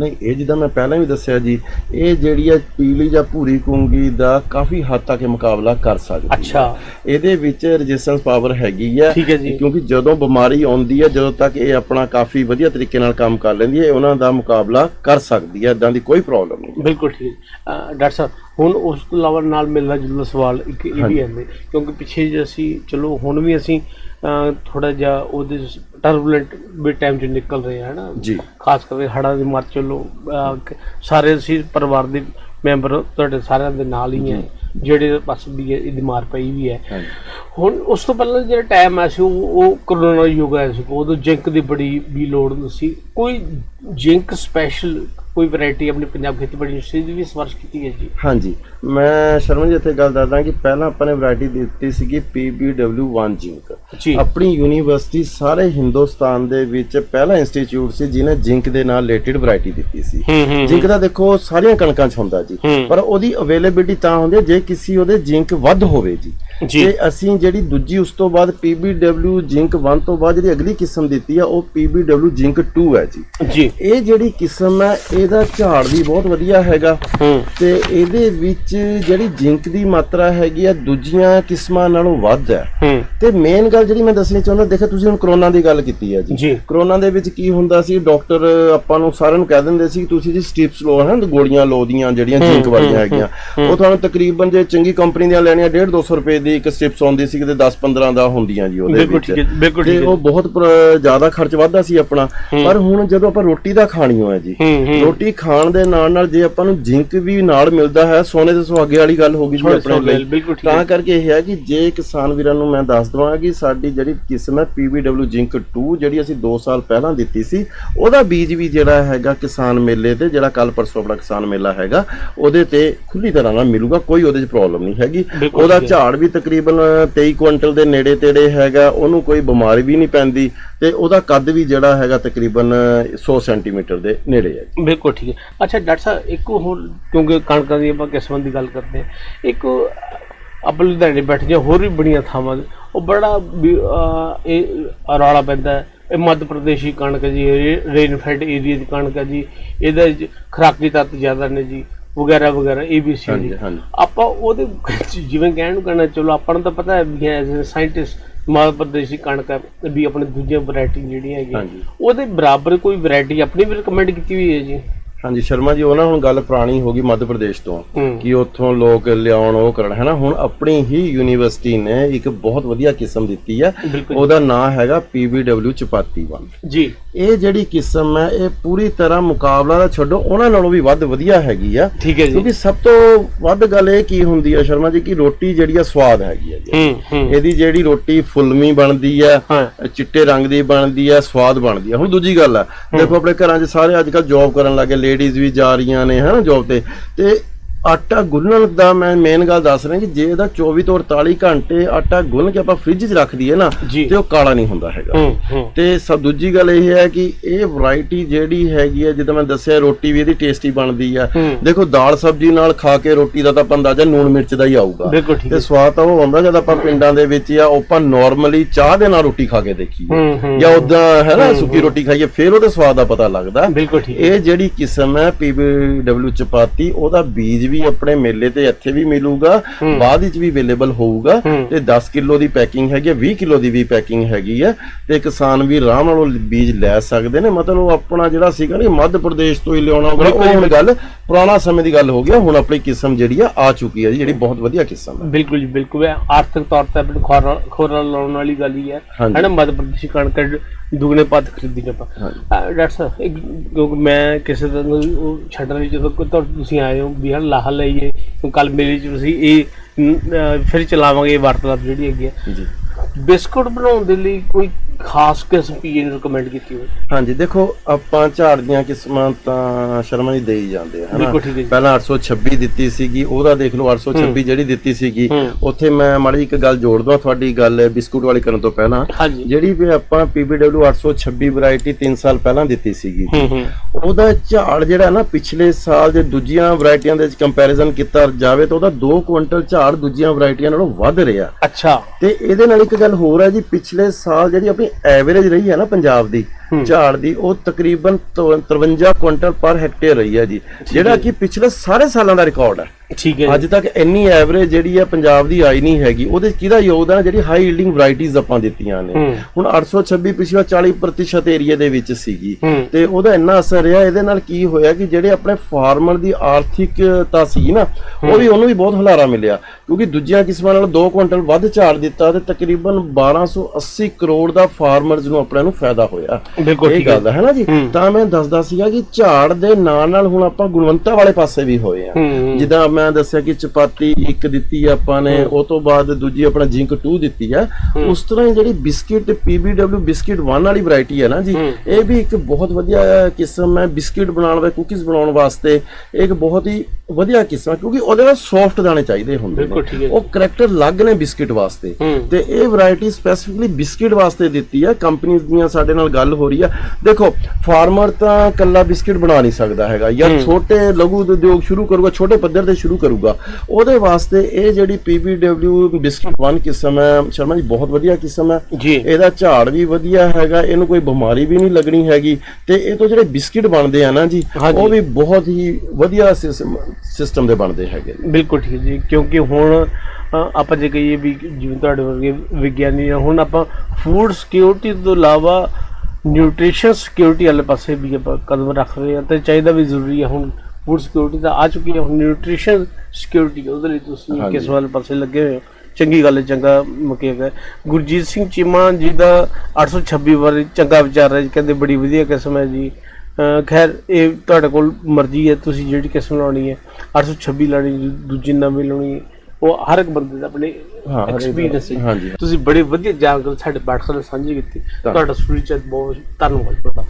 ਨਹੀਂ ਇਹ ਜਿੱਦਾਂ ਮੈਂ ਪਹਿਲਾਂ ਵੀ ਦੱਸਿਆ ਜੀ ਇਹ ਜਿਹੜੀ ਹੈ ਪੀਲੀ ਜਾਂ ਭੂਰੀ ਕੁੰਗੀ ਦਾ ਕਾਫੀ ਹੱਦ ਤੱਕ ਇਹ ਮੁਕਾਬਲਾ ਕਰ ਸਕਦੀ ਹੈ ਅੱਛਾ। ਇਹਦੇ ਵਿੱਚ ਰੈਜ਼ਿਸਟੈਂਸ ਪਾਵਰ ਹੈਗੀ ਹੈ ਠੀਕ ਹੈ ਜੀ। ਕਿਉਂਕਿ ਜਦੋਂ ਬਿਮਾਰੀ ਆਉਂਦੀ ਹੈ ਜਦੋਂ ਤੱਕ ਇਹ ਆਪਣਾ ਕਾਫੀ ਵਧੀਆ ਤਰੀਕੇ ਨਾਲ ਕੰਮ ਕਰ ਲੈਂਦੀ ਹੈ ਉਹਨਾਂ ਦਾ ਮੁਕਾਬਲਾ ਕਰ ਸਕਦੀ ਹੈ ਇਦਾਂ ਦੀ ਕੋਈ ਪ੍ਰੋਬਲਮ ਨਹੀਂ ਬਿਲਕੁਲ ਠੀਕ ਡਾਕਟਰ ਸਾਹਿਬ ਹੁਣ ਉਸ ਤੋਂ ਇਲਾਵਾ ਨਾਲ ਮਿਲਦਾ ਜੁਲਦਾ ਸਵਾਲ ਇੱਕ ਇਹ ਵੀ ਹੈ ਕਿਉਂਕਿ ਪਿੱਛੇ ਜੇ ਅਸੀਂ ਚਲੋ ਹੁਣ ਵੀ ਅਸੀਂ ਥੋੜਾ ਜਿਹਾ ਉਹਦੇ ਟਰਬੂਲੈਂਟ ਵੀ ਟਾਈਮ ਚ ਨਿਕਲ ਰਹੇ ਹਾਂ ਨਾ ਜੀ। ਖਾਸ ਕਰਕੇ ਹੜ੍ਹਾਂ ਦੀ ਮਾਰ ਚਲੋ ਸਾਰੇ ਅਸੀਂ ਪਰਿਵਾਰ ਦੇ ਮੈਂਬਰ ਤੁਹਾਡੇ ਸਾਰਿਆਂ ਦੇ ਨਾਲ ਹੀ ਹੈ ਜਿਹੜੇ ਪਾਸ ਵੀ ਹੈ ਇਹਦੀ ਮਾਰ ਪਈ ਵੀ ਹੈ। ਹੁਣ ਉਸ ਤੋਂ ਪਹਿਲਾਂ ਜਿਹੜਾ ਟਾਈਮ ਆਇਆ ਸੀ ਉਹ ਕਰੋਨਾ ਯੁੱਗ ਆਇਆ ਸੀ ਉਦੋਂ ਜਿੰਕ ਦੀ ਬੜੀ ਵੀ ਲੋੜ ਹੁੰਦੀ ਸੀ। ਕੋਈ ਜਿੰਕ ਸਪੈਸ਼ਲ ਕੋਈ ਵੈਰਾਈਟੀ ਆਪਣੀ ਪੰਜਾਬ ਖੇਤੀਬਾੜੀ ਯੂਨੀਵਰਸਿਟੀ ਦੀ ਵੀ ਸਿਫਾਰਿਸ਼ ਕੀਤੀ ਹੈ ਜੀ? ਹਾਂਜੀ। ਮੈਂ ਸ਼ਰਮਨ ਜੀ ਇੱਥੇ ਗੱਲ ਦੱਸਦਾ ਕਿ ਪਹਿਲਾਂ ਆਪਾਂ ਨੇ ਵੈਰਾਈਟੀ ਦਿੱਤੀ ਸੀਗੀ PBW1 ਜਿੰਕ ਆਪਣੀ ਯੂਨੀਵਰਸਿਟੀ ਸਾਰੇ ਹਿੰਦੁਸਤਾਨ ਦੇ ਵਿੱਚ ਪਹਿਲਾ ਇੰਸਟੀਚਿਊਟ ਸੀ ਜਿਹਨੇ ਜਿੰਕ ਦੇ ਨਾਲ ਰਿਲੇਟਡ ਵੈਰਾਈਟੀ ਦਿੱਤੀ ਸੀ। ਜਿੰਕ ਦਾ ਦੇਖੋ ਸਾਰੀਆਂ ਕਣਕਾਂ 'ਚ ਹੁੰਦਾ ਜੀ। ਪਰ ਉਹਦੀ ਅਵੇਲੇਬਿਲਿਟੀ ਤਾਂ ਹੁੰਦੀ ਹੈ ਜੇ ਕਿਸੇ ਉਹਦੇ ਜਿੰਕ ਵੱਧ ਹੋਵੇ ਜੀ। ਜੀ। ਅਸੀਂ ਜਿਹੜੀ ਦੂਜੀ ਉਸ ਤੋਂ ਬਾਅਦ PBW ਜਿੰਕ 1 ਤੋਂ ਬਾਅਦ ਜਿਹੜੀ ਅਗਲੀ ਕਿਸਮ ਦਿੱਤੀ ਆ ਉਹ PBW ਜਿੰਕ 2 ਹੈ ਜੀ। ਜੀ। ਇਹ ਜਿਹੜੀ ਕਿਸਮ ਹੈ ਇਹਦਾ ਝਾੜ ਵੀ ਬਹੁਤ ਵਧੀਆ ਹੈਗਾ। ਤੇ ਇਹਦੇ ਵਿੱਚ ਜਿਹੜੀ ਜਿੰਕ ਦੀ ਮਾਤਰਾ ਹੈਗੀ ਆ ਦੂਜੀਆਂ ਕਿਸਮਾਂ ਨਾਲੋਂ ਵੱਧ ਹੈ। ਤੇ ਮੇਨ ਗੱਲ ਜਿਹੜੀ ਮੈਂ ਦੱਸਣੀ ਚਾਹੁੰਦਾ ਦੇਖੋ ਤੁਸੀਂ ਹੁਣ ਕਰੋਨਾ ਦੀ ਗੱਲ ਕੀਤੀ ਹੈ ਜੀ। ਕਰੋਨਾ ਦੇ ਵਿੱਚ ਕੀ ਹੁੰਦਾ ਸੀ ਡਾਕਟਰ ਆਪਾਂ ਨੂੰ ਸਾਰਿਆਂ ਨੂੰ ਕਹਿ ਦਿੰਦੇ ਸੀ ਤੁਸੀਂ ਜੀ ਸਟ੍ਰਿਪਸ ਲਓ ਹੈ ਨਾ ਗੋਲੀਆਂ ਲਓ ਦੀਆਂ ਜਿਹੜੀਆਂ ਜਿੰਕ ਵਾਲੀਆਂ ਹੈਗੀਆਂ। ਉਹ ਤੁਹਾਨੂੰ ਤਕਰੀਬਨ ਜੇ ਚੰਗੀ ਕੰਪਨੀ ਦੀਆਂ ਲੈਣੀਆਂ 1.5 200 ਰੁਪਏ ਦੀ ਇੱਕ ਸਟ੍ਰਿਪਸ ਆਉਂਦੀ ਸੀ ਕਿਤੇ 10 15 ਦਾ ਹੁੰਦੀਆਂ ਜੀ ਉਹਦੇ ਬਿਲਕੁਲ ਵਿੱਚ। ਬਿਲਕੁਲ ਠੀਕ ਹੈ ਉਹ ਬਹੁਤ ਜ਼ਿਆਦਾ ਖਰਚ ਵੱਧਦਾ ਸੀ ਆਪਣਾ। ਪਰ ਹੁਣ ਜਦੋਂ ਆਪਾਂ ਰੋਟੀ ਦਾ ਖਾਣੀ ਹੋਏ ਜੀ ਰੋਟੀ ਖਾਣ ਦੇ ਨਾਲ ਨਾਲ ਜੇ ਆਪਾਂ ਨੂੰ ਜਿੰਕ ਵੀ ਨਾਲ ਮਿਲਦਾ ਹੈ ਸੋਨੇ ਦੇ ਸੁਹਾਗੇ ਵਾਲੀ ਗੱਲ ਹੋ ਗਈ ਜੀ ਆਪਣੇ ਲਈ। ਤਾਂ ਕਰਕੇ ਇਹ ਹੈ ਕਿ ਜੇ ਕਿਸਾਨ ਵੀਰਾਂ ਨੂੰ ਮੈਂ ਦੱਸ ਦਵਾਂ ਕਿ ਸਾਡੀ ਜਿਹੜੀ ਕਿਸਮ ਹੈ PBW ਜਿੰਕ 2 ਜਿਹੜੀ ਅਸੀਂ 2 ਸਾਲ ਪਹਿਲਾਂ ਦਿੱਤੀ ਸੀ ਉਹਦਾ ਬੀਜ ਵੀ ਜਿਹੜਾ ਹੈਗਾ ਕਿਸਾਨ ਮੇਲੇ ਤੇ ਜਿਹੜਾ ਕੱਲ ਪਰਸੋਂ ਆਪਣਾ ਕਿਸਾਨ ਮੇਲਾ ਹੈਗਾ ਉਹਦੇ ਤੇ ਖੁੱਲੀ ਤਰ੍ਹਾਂ ਨਾਲ ਮਿਲੂਗਾ ਕੋਈ ਉਹਦੇ 'ਚ ਪ੍ਰੋਬਲਮ ਨਹੀਂ ਹੈਗੀ। ਉਹਦਾ। ਝਾੜ ਵੀ ਤਕਰੀਬਨ 23 ਕੁਇੰਟਲ ਦੇ ਨੇੜੇ ਤੇੜੇ ਹੈਗਾ ਉਹਨੂੰ ਕੋਈ ਬਿਮਾਰੀ ਵੀ ਨਹੀਂ ਪੈਂਦੀ ਤੇ ਉਹਦਾ ਕੱਦ ਵੀ ਜਿਹੜਾ ਹੈਗਾ ਤਕਰੀਬਨ 100 ਸੈਂਟੀਮੀਟਰ ਦੇ ਨੇੜੇ ਹੈ ਬਿਲਕੁਲ ਠੀਕ ਹੈ। ਅੱਛਾ ਡਾਕਟਰ ਸਾਹਿਬ ਇੱਕ ਹੋਰ ਕਿਉਂਕਿ ਕਣਕਾਂ ਦੀ ਆਪਾਂ ਕਿਸਮਾਂ ਦੀ ਗੱਲ ਕਰਦੇ ਹਾਂ ਇੱਕ ਆਪਾਂ ਲੁਧਿਆਣੇ ਬੈਠ ਜਾਂ ਹੋਰ ਵੀ ਬੜੀਆਂ ਥਾਵਾਂ ਉਹ ਬੜਾ ਇਹ ਰੌਲਾ ਪੈਂਦਾ ਇਹ ਮੱਧ ਪ੍ਰਦੇਸ਼ੀ ਕਣਕ ਜੀ ਰੇਨਫੈਡ ਏਰੀਆ ਦੀ ਕਣਕ ਹੈ ਜੀ ਇਹਦੇ ਖੁਰਾਕੀ ਤੱਤ ਜ਼ਿਆਦਾ ਨੇ ਜੀ ਵਗੈਰਾ ਵਗੈਰਾ ਹਾਂਜੀ ਆਪਾਂ ਉਹਦੇ ਜਿਵੇਂ ਕਹਿਣ ਨੂੰ ਕਹਿਣਾ ਚਲੋ ਆਪਾਂ ਨੂੰ ਤਾਂ ਪਤਾ ਹੈ ਵੀ ਐਜ਼ ਸਾਇੰਟਿਸਟ ਮੱਧ ਪ੍ਰਦੇਸ਼ੀ ਕਣਕ ਹੈ ਵੀ ਆਪਣੇ ਦੂਜੀਆਂ ਵੈਰਾਈਟੀ ਜਿਹੜੀਆਂ ਹੈਗੀਆਂ ਹਾਂਜੀ। ਉਹਦੇ ਬਰਾਬਰ ਕੋਈ ਵੈਰਾਈਟੀ ਆਪਣੀ ਵੀ ਰეკਮੈਂਡ ਕੀਤੀ ਹੋਈ ਹੈ ਜੀ? ਹਾਂਜੀ ਸ਼ਰਮਾ ਜੀ ਉਹ ਨਾ ਹੁਣ ਗੱਲ ਪੁਰਾਣੀ ਹੋ ਗਈ ਮੱਧ ਪ੍ਰਦੇਸ਼ ਤੋਂ ਕਿ ਉੱਥੋਂ ਲੋਕ ਲਿਆਉਣ ਉਹ ਕਰਨ ਹੈ ਨਾ? ਹੁਣ ਆਪਣੀ ਹੀ ਯੂਨੀਵਰਸਿਟੀ ਨੇ ਇੱਕ ਬਹੁਤ ਵਧੀਆ ਕਿਸਮ ਦਿੱਤੀ ਹੈ। ਉਹਦਾ ਨਾਮ ਹੈਗਾ PBW ਚਪਾਤੀ 1 ਜੀ। ਇਹ ਜਿਹੜੀ ਕਿਸਮ ਹੈ ਇਹ ਪੂਰੀ ਤਰ੍ਹਾਂ ਮੁਕਾਬਲਾ ਦਾ ਛੱਡੋ ਉਹਨਾਂ ਨਾਲੋਂ ਵੀ ਵੱਧ ਵਧੀਆ ਹੈਗੀ ਆ। ਠੀਕ ਹੈ ਜੀ। ਕਿਉਂਕਿ ਸਭ ਤੋਂ ਵੱਧ ਗੱਲ ਇਹ ਕੀ ਹੁੰਦੀ ਹੈ ਸ਼ਰਮਾ ਜੀ ਕਿ ਰੋਟੀ ਜਿਹੜੀ ਆ ਸਵਾਦ ਹੈਗੀ ਆ ਜੀ। ਇਹਦੀ ਜਿਹੜੀ ਰੋਟੀ ਫੁੱਲਮੀ ਬਣਦੀ ਹਾਂ। ਚਿੱਟੇ ਰੰਗ ਦੀ ਬਣਦੀ ਹੈ ਸਵਾਦ ਬਣਦੀ ਹੈ ਹੁਣ ਦੂਜੀ ਗੱਲ ਹੈ। ਦੇਖੋ ਆਪਣੇ ਘਰਾਂ 'ਚ ਸਾਰੇ ਅੱਜ ਕੱਲ ਜੌਬ ਕਰਨ ਲੱਗੇ ਲੇਡੀਜ਼ ਵੀ ਜਾ ਰਹੀਆਂ ਨੇ ਹਨਾ ਜੌਬ ਤੇ। ਤੇ ਆਟਾ ਗੁੰਨਣ ਦਾ ਮੈਂ ਮੇਨ ਗੱਲ ਦੱਸ ਰਿਹਾ ਕਿ ਜੇ ਇਹਦਾ 24 ਤੋਂ 48 ਘੰਟੇ ਆਟਾ ਗੁੰਨ ਕੇ ਆਪਾਂ ਫ੍ਰਿਜ 'ਚ ਰੱਖ ਦਈਏ ਨਾ ਤੇ ਉਹ ਕਾਲਾ ਨਹੀਂ ਹੁੰਦਾ ਹੈਗਾ। ਤੇ ਸਭ ਦੂਜੀ ਗੱਲ ਇਹ ਹੈ ਕਿ ਇਹ ਵੈਰਾਈਟੀ ਜਿਹੜੀ ਹੈਗੀ ਹੈ ਜਿੱਦਾਂ ਮੈਂ ਦੱਸਿਆ ਰੋਟੀ ਵੀ ਇਹਦੀ ਟੇਸਟੀ ਬਣਦੀ ਆ। ਦੇਖੋ ਦਾਲ ਸਬਜ਼ੀ ਨਾਲ ਖਾ ਕੇ ਰੋਟੀ ਦਾ ਤਾਂ ਆਪਾਂ ਅੰਦਾਜ਼ਾ ਨੂਣ ਮਿਰਚ ਦਾ ਹੀ ਆਊਗਾ। ਤੇ ਸਵਾਦ ਤਾਂ ਉਹ ਆਉਂਦਾ ਜਦ ਆਪਾਂ ਪਿੰਡਾਂ ਦੇ ਵਿੱਚ ਜਾਂ ਆਪਾਂ ਨਾਰਮਲੀ ਚਾਹ ਦੇ ਨਾਲ ਰੋਟੀ ਖਾ ਕੇ ਦੇਖੀਏ। ਜਾਂ ਉਦਾਂ ਹੈ ਨਾ ਸੁੱਕੀ ਰੋਟੀ ਖਾਈਏ ਫਿਰ ਉਹਦੇ ਸਵਾਦ ਦਾ ਪਤਾ ਲੱਗਦਾ। ਇਹ ਜਿਹੜੀ ਕਿਸਮ ਹੈ PBW ਚਪਾਤੀ ਉਹਦਾ ਬੀਜ ਵੀ ਆਪਣੇ ਮੇਲੇ ਤੇ ਇੱਥੇ ਵੀ ਮਿਲੂਗਾ ਬਾਅਦ ਵਿੱਚ ਵੀ ਅਵੇਲੇਬਲ ਹੋਊਗਾ। ਤੇ 10 ਕਿਲੋ ਦੀ ਪੈਕਿੰਗ ਹੈਗੀ ਹੈ 20 ਕਿਲੋ ਦੀ ਵੀ ਪੈਕਿੰਗ ਹੈਗੀ ਹੈ ਤੇ ਕਿਸਾਨ ਵੀ ਆਰਾਮ ਨਾਲ ਉਹ ਬੀਜ ਲੈ ਸਕਦੇ ਨੇ। ਮਤਲਬ ਉਹ ਆਪਣਾ ਜਿਹੜਾ ਸੀਗਾ ਨਾ ਮੱਧ ਪ੍ਰਦੇਸ਼ ਤੋਂ ਹੀ ਲਿਆਉਣਾ ਹੋਗਾ ਉਹ ਗੱਲ ਪੁਰਾਣਾ ਸਮੇਂ ਦੀ ਗੱਲ ਹੋ ਗਿਆ ਹੁਣ ਆਪਣੀ ਕਿਸਮ ਜਿਹੜੀ ਆ ਆ ਚੁੱਕੀ ਹੈ ਜਿਹੜੀ ਬਹੁਤ ਵਧੀਆ ਕਿਸਮ ਹੈ ਬਿਲਕੁਲ ਜੀ ਬਿਲਕੁਲ। ਆਰਥਿਕ ਤੌਰ ਤੇ ਖੋਰਾ ਲਾਉਣ ਵਾਲੀ ਗੱਲ ਹੀ ਹੈ। ਹੈ ਨਾ ਮੱਧ ਪ੍ਰਦੇਸ਼ੀ ਕਣਕ ਦੁਗਣੇ ਪੱਤ ਖਰੀਦੀ। ਅਹ ਡਾਕਟਰ ਸਾਹਿਬ ਇੱਕ ਕਿਉਂਕਿ ਮੈਂ ਕਿਸੇ ਦਾ ਉਹ ਛੱਡ ਰਹੀ ਜਦੋਂ ਕੋਈ ਤੁਹਾਡੇ- ਤੁਸੀਂ ਆਏ ਹੋ ਵੀ ਹਾਂ ਲਾਹ ਲਈਏ ਕੱਲ ਮੇਲੇ ਚ ਤੁਸੀਂ ਇਹ ਨ- ਅਹ ਫਿਰ ਚਲਾਵਾਂਗੇ ਇਹ ਵਾਰਤਾਲਾਪ ਜਿਹੜੀ ਹੈਗੀ ਹੈ ਜੀ। ਬਿਸਕੁਟ ਬਣਾਉਣ ਦੇ ਲਈ ਕੋਈ ਖਾਸ ਕਿਸਮ ਪੀਏ ਨੂੰ ਰეკਮੈਂਡ ਕੀਤੀ ਹੋਵੇ? ਹਾਂਜੀ ਦੇਖੋ ਆਪਾਂ ਝਾੜ ਦੀਆਂ ਕਿਸਮਾਂ ਤਾਂ ਸ਼ਰਮਾ ਜੀ ਦੇ ਹੀ ਜਾਂਦੇ ਹਨਾ? ਬਿਲਕੁਲ ਠੀਕ ਹੈ ਜੀ। ਪਹਿਲਾਂ 826 ਦਿੱਤੀ ਸੀਗੀ ਉਹਦਾ ਦੇਖ ਲਓ 826 ਜਿਹੜੀ ਦਿੱਤੀ ਸੀਗੀ। ਉੱਥੇ ਮੈਂ ਮਾੜੀ ਇੱਕ ਗੱਲ ਜੋੜ ਦਵਾਂ ਤੁਹਾਡੀ ਗੱਲ ਬਿਸਕੁਟ ਵਾਲੀ ਕਰਨ ਤੋਂ ਪਹਿਲਾਂ। ਹਾਂਜੀ। ਜਿਹੜੀ ਵੀ ਆਪਾਂ PBW 826 ਵੈਰਾਈਟੀ 3 ਸਾਲ ਪਹਿਲਾਂ ਦਿੱਤੀ ਸੀਗੀ। ਹੂੰ ਉਹਦਾ ਝਾੜ ਜਿਹੜਾ ਨਾ ਪਿਛਲੇ ਸਾਲ ਜੇ ਦੂਜੀਆਂ ਵੈਰਾਈਟੀਆਂ ਦੇ ਵਿੱਚ ਕੰਪੈਰੀਜ਼ਨ ਕੀਤਾ ਜਾਵੇ ਤਾਂ ਉਹਦਾ 2 ਕੁਇੰਟਲ ਝਾੜ ਦੂਜੀਆਂ ਵੈਰਾਈਟੀਆਂ ਨਾਲੋਂ ਵੱਧ ਰਿਹਾ। ਅੱਛਾ। ਤੇ ਇਹਦੇ ਨਾਲ ਇੱਕ ਗੱਲ ਹੋਰ ਹੈ ਜੀ ਪਿਛਲੇ ਸਾਲ ਜਿਹੜੀ ਆਪਣੀ ਐਵਰੇਜ ਰਹੀ ਹੈ ਨਾ ਪੰਜਾਬ ਦੀ? ਝਾੜ ਦੀ ਉਹ ਤਕਰੀਬਨ ਤਵ- 53 ਕੁਇੰਟਲ ਪਰ ਹੈਕਟੇਅਰ ਰਹੀ ਹੈ ਜੀ। ਜਿਹੜਾ ਕਿ ਪਿਛਲੇ ਸਾਰੇ ਸਾਲਾਂ ਦਾ ਰਿਕਾਰਡ ਹੈ। ਠੀਕ ਹੈ ਅੱਜ ਤੱਕ ਇੰਨੀ ਐਵਰੇਜ ਜਿਹੜੀ ਹੈ ਪੰਜਾਬ ਦੀ ਆਈ ਨਹੀਂ ਹੈਗੀ। ਉਹਦੇ ਕਿਹਦਾ ਯੋਗਦਾਨ? ਜਿਹੜੀ ਹਾਈ ਯੀਲਡਿੰਗ ਵੈਰਾਈਟੀਆਂ ਆਪਾਂ ਦਿੱਤੀਆਂ ਨੇ। ਹੁਣ 826 ਪਿਛਲਾ 40% ਏਰੀਆ ਦੇ ਵਿੱਚ ਸੀਗੀ। ਤੇ ਉਹਦਾ ਇੰਨਾ ਅਸਰ ਰਿਹਾ ਇਹਦੇ ਨਾਲ ਕੀ ਹੋਇਆ ਕਿ ਜਿਹੜੇ ਆਪਣੇ ਫਾਰਮਰ ਦੀ ਆਰਥਿਕਤਾ ਸੀ ਨਾ ਉਹ ਵੀ ਉਹਨੂੰ ਵੀ ਬਹੁਤ ਹਲਾਰਾ ਮਿਲਿਆ। ਕਿਉਂਕਿ ਦੂਜੀਆਂ ਕਿਸਮਾਂ ਨਾਲ 2 ਕੁਇੰਟਲ ਵੱਧ ਝਾੜ ਦਿੱਤਾ ਤੇ ਤਕਰੀਬਨ 1280 ਕਰੋੜ ਦਾ ਫਾਰਮਰਜ਼ ਨੂੰ ਆਪਣੇ ਨੂੰ ਫਾਇਦਾ ਹੋਇਆ। ਬਿਲਕੁਲ ਠੀਕ ਗੱਲ ਹੈ ਨਾ ਜੀ। ਤਾਂ ਮੈਂ ਦੱਸਦਾ ਸੀਗਾ ਕਿ ਝਾੜ ਦੇ ਨਾਲ ਨਾਲ ਹੁਣ ਆਪਾਂ ਗੁਣਵੰਤਾ ਵਾਲੇ ਪਾਸੇ ਵੀ ਹੋਏ ਆ। ਜਿੱਦਾਂ ਮੈਂ ਦੱਸਿਆ ਕਿ ਚਪਾਤੀ ਇੱਕ ਦਿੱਤੀ ਆ ਆਪਾਂ ਨੇ ਉਹ ਤੋਂ ਬਾਅਦ ਦੂਜੀ ਆਪਣਾ ਜਿੰਕ 2 ਦਿੱਤੀ ਆ। ਉਸ ਤਰ੍ਹਾਂ ਹੀ ਜਿਹੜੀ ਬਿਸਕਿਟ PBW ਬਿਸਕਿਟ 1 ਵਾਲੀ ਵੈਰਾਈਟੀ ਹੈ ਨਾ ਜੀ। ਇਹ ਵੀ ਇੱਕ ਬਹੁਤ ਵਧੀਆ ਕਿਸਮ ਹੈ ਬਿਸਕਿਟ ਬਣਾਉਣ ਵਾਸਤੇ ਕੁਕੀਜ਼ ਬਣਾਉਣ ਵਾਸਤੇ। ਇੱਕ ਬਹੁਤ ਹੀ ਵਧੀਆ ਕਿਸਮ ਹੈ ਕਿਉਂਕਿ ਉਹਦੇ ਨਾਲ ਸੌਫਟ ਦਾਣੇ ਚਾਹੀਦੇ ਹੁੰਦੇ ਨੇ। ਉਹ ਕਰੈਕਟਰ ਲੱਗ ਨੇ ਬਿਸਕਿਟ ਵਾਸਤੇ। ਤੇ ਇਹ ਵੈਰਾਈਟੀ ਸਪੈਸੀਫਿਕਲੀ ਬਿਸਕਿਟ ਵਾਸਤੇ ਦਿੱਤੀ ਹੈ ਕੰਪਨੀਆਂ ਦੀਆਂ ਸਾਡੇ ਨਾਲ ਗੱਲ ਹੋ ਰਹੀ ਆ ਦੇਖੋ ਫਾਰਮਰ ਤਾਂ ਕੱਲਾ ਬਿਸਕਿਟ ਬਣਾ ਨਹੀਂ ਸਕਦਾ ਹੈਗਾ। ਜਾਂ ਛੋਟੇ ਲਘੂ ਉਦਯੋਗ ਸ਼ੁਰੂ ਕਰੂਗਾ ਛੋਟੇ ਪੱਧਰ ਤੇ ਸ਼ੁਰੂ ਕਰੂਗਾ। ਉਹਦੇ ਵਾਸਤੇ ਇਹ ਜਿਹੜੀ PBW ਬਿਸਕਿਟ 1 ਕਿਸਮ ਹੈ ਸ਼ਰਮਾ ਜੀ ਬਹੁਤ ਵਧੀਆ ਕਿਸਮ ਹੈ। ਜੀ। ਇਹਦਾ ਝਾੜ ਵੀ ਵਧੀਆ ਹੈਗਾ ਇਹਨੂੰ ਕੋਈ ਬਿਮਾਰੀ ਵੀ ਨਹੀਂ ਲੱਗਣੀ ਹੈਗੀ। ਤੇ ਇਹ ਤੋਂ ਜਿਹੜੇ ਬਿਸਕਿਟ ਬਣਦੇ ਆ ਨਾ ਜੀ। ਉਹ ਵੀ ਬਹੁਤ ਹੀ ਵਧੀਆ ਸਿਸਟਮ ਦੇ ਬਣਦੇ ਹੈਗੇ। ਬਿਲਕੁਲ ਠੀਕ ਜੀ ਕਿਉਂਕਿ ਹੁਣ ਆਪਾਂ ਜੇ ਕਹੀਏ ਵੀ ਜਿਵੇਂ ਤੁਹਾਡੇ ਵਰਗੇ ਵਿਗਿਆਨੀ ਹੁਣ ਆਪਾਂ ਫੂਡ ਸਿਕਿਉਰਿਟੀ ਤੋਂ ਇਲਾਵਾ ਨਿਊਟ੍ਰੀਸ਼ਨ ਸਿਕਿਉਰਿਟੀ ਵਾਲੇ ਪਾਸੇ ਵੀ ਆਪਾਂ ਕਦਮ ਰੱਖ ਰਹੇ ਹਾਂ ਤੇ ਚਾਹੀਦਾ ਵੀ ਜ਼ਰੂਰੀ ਹੈ ਹੁਣ ਫੂਡ ਸਿਕਿਉਰਿਟੀ ਤਾਂ ਆ ਚੁੱਕੀ ਹੈ ਹੁਣ ਨਿਊਟ੍ਰੀਸ਼ਨ ਸਿਕਿਉਰਿਟੀ ਉਹਦੇ ਲਈ ਤੁਸੀਂ। ਕਿਸ ਵਾਲੇ ਪਾਸੇ ਲੱਗੇ ਹੋਏ ਹੋ? ਚੰਗੀ ਗੱਲ ਹੈ ਚੰਗਾ ਮੁਕੇਗਾ ਗੁਰਜੀਤ ਸਿੰਘ ਚੀਮਾ ਜੀ ਦਾ 826 ਬਾਰੇ ਚੰਗਾ ਵਿਚਾਰ ਹੈ ਜੀ ਕਹਿੰਦੇ ਬੜੀ ਵਧੀਆ ਕਿਸਮ ਹੈ ਜੀ। ਖੈਰ ਇਹ ਤੁਹਾਡੇ ਕੋਲ ਮਰਜ਼ੀ ਹੈ ਤੁਸੀਂ ਜਿਹੜੀ ਕਿਸਮ ਲਾਉਣੀ ਹੈ 826 ਲਾਣੀ ਦੂਜੀ ਨਵੀਂ ਲਾਉਣੀ ਉਹ ਹਰ ਇੱਕ ਬੰਦੇ ਦਾ ਆਪਣੇ ਐਕਸਪੀਰੀਅੰਸ ਹੈ। ਤੁਸੀਂ ਬੜੀ ਵਧੀਆ ਜਾਣਕਾਰੀ ਸਾਡੇ ਪਾਠਕਾਂ ਨਾਲ ਸਾਂਝੀ ਕੀਤੀ। ਤੁਹਾਡਾ ਚ ਬਹੁਤ ਧੰਨਵਾਦ ਤੁਹਾਡਾ।